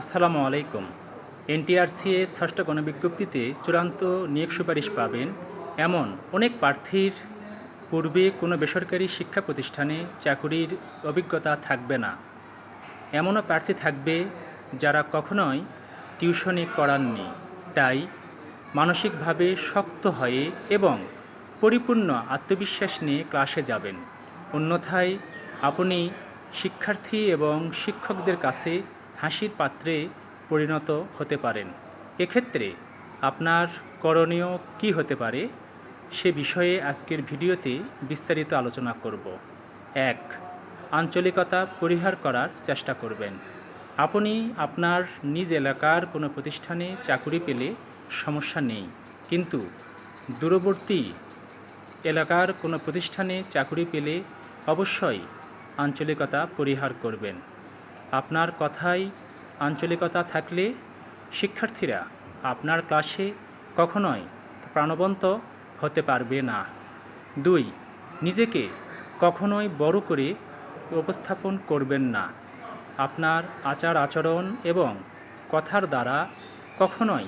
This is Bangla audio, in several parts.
আসসালামু আলাইকুম। এনটিআরসিএ ষষ্ঠ গণবিজ্ঞপ্তিতে চূড়ান্ত নিয়োগ সুপারিশ পাবেন এমন অনেক প্রার্থীর পূর্বে কোনো বেসরকারি শিক্ষা প্রতিষ্ঠানে চাকুরির অভিজ্ঞতা থাকবে না। এমনও প্রার্থী থাকবে যারা কখনোই টিউশনি করাননি, তাই মানসিকভাবে শক্ত হয়ে এবং পরিপূর্ণ আত্মবিশ্বাস নিয়ে ক্লাসে যাবেন। অন্যথায় আপনি শিক্ষার্থী এবং শিক্ষকদের কাছে হাসির পাত্রে পরিণত হতে পারেন। এক্ষেত্রে আপনার করণীয় কি হতে পারে? সে বিষয়ে আজকের ভিডিওতে বিস্তারিত আলোচনা করব। এক, আঞ্চলিকতা পরিহার করার চেষ্টা করবেন। আপনি আপনার নিজ এলাকার কোনো প্রতিষ্ঠানে চাকুরি পেলে সমস্যা নেই। কিন্তু দূরবর্তী এলাকার কোনো প্রতিষ্ঠানে চাকুরি পেলে অবশ্যই আঞ্চলিকতা পরিহার করবেন। আপনার কথায় আঞ্চলিকতা থাকলে শিক্ষার্থীরা আপনার ক্লাসে কখনোই প্রাণবন্ত হতে পারবে না। দুই, নিজেকে কখনোই বড় করে উপস্থাপন করবেন না। আপনার আচার আচরণ এবং কথার দ্বারা কখনোই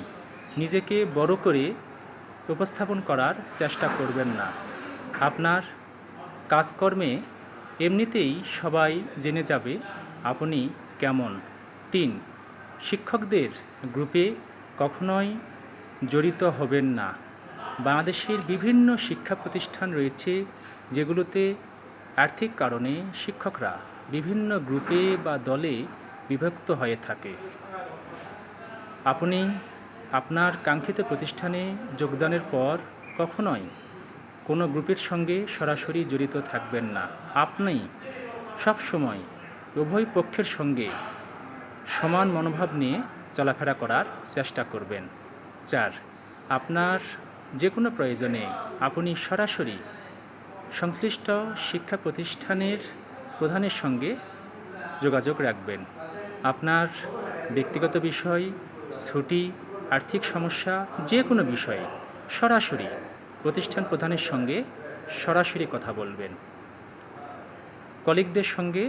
নিজেকে বড় করে উপস্থাপন করার চেষ্টা করবেন না। আপনার কাজকর্মে এমনিতেই সবাই জেনে যাবে আপনি কেমন? তিন, শিক্ষকদের গ্রুপে কখনোই জড়িত হবেন না। বাংলাদেশের বিভিন্ন শিক্ষা প্রতিষ্ঠান রয়েছে যেগুলোতে আর্থিক কারণে শিক্ষকরা বিভিন্ন গ্রুপে বা দলে বিভক্ত হয়ে থাকে। আপনি আপনার কাঙ্ক্ষিত প্রতিষ্ঠানে যোগদানের পর কখনোই কোনো গ্রুপের সঙ্গে সরাসরি জড়িত থাকবেন না। আপনি সব সময় উভয় পক্ষের সঙ্গে সমান মনোভাব নিয়ে চলাফেরা করার চেষ্টা করবেন। চার, আপনার যে কোনো প্রয়োজনে আপনি সরাসরি সংশ্লিষ্ট শিক্ষা প্রতিষ্ঠানের প্রধানের সঙ্গে যোগাযোগ রাখবেন। আপনার ব্যক্তিগত বিষয়, ছুটি, আর্থিক সমস্যা যে কোনো বিষয়ে সরাসরি প্রতিষ্ঠান প্রধানের সঙ্গে সরাসরি কথা বলবেন। কলিগদের সঙ্গে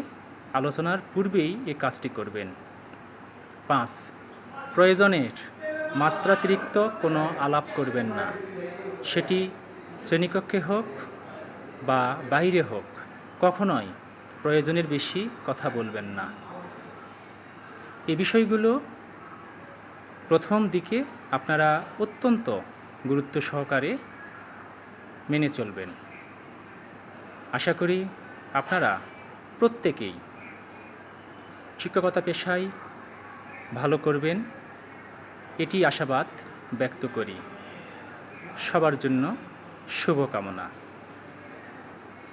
আলোচনার পূর্বেই এই কাজটি করবেন। পাঁচ, প্রয়োজনের মাত্রাতিরিক্ত কোনো আলাপ করবেন না। সেটি শ্রেণীকক্ষে হোক বা বাইরে হোক, কখনোই প্রয়োজনের বেশি কথা বলবেন না। এ বিষয়গুলো প্রথম দিকে আপনারা অত্যন্ত গুরুত্ব সহকারে মেনে চলবেন। আশা করি আপনারা প্রত্যেকেই শিক্ষকতা পেশায় ভালো করবেন এটি আশাবাদ ব্যক্ত করি। সবার জন্য শুভকামনা।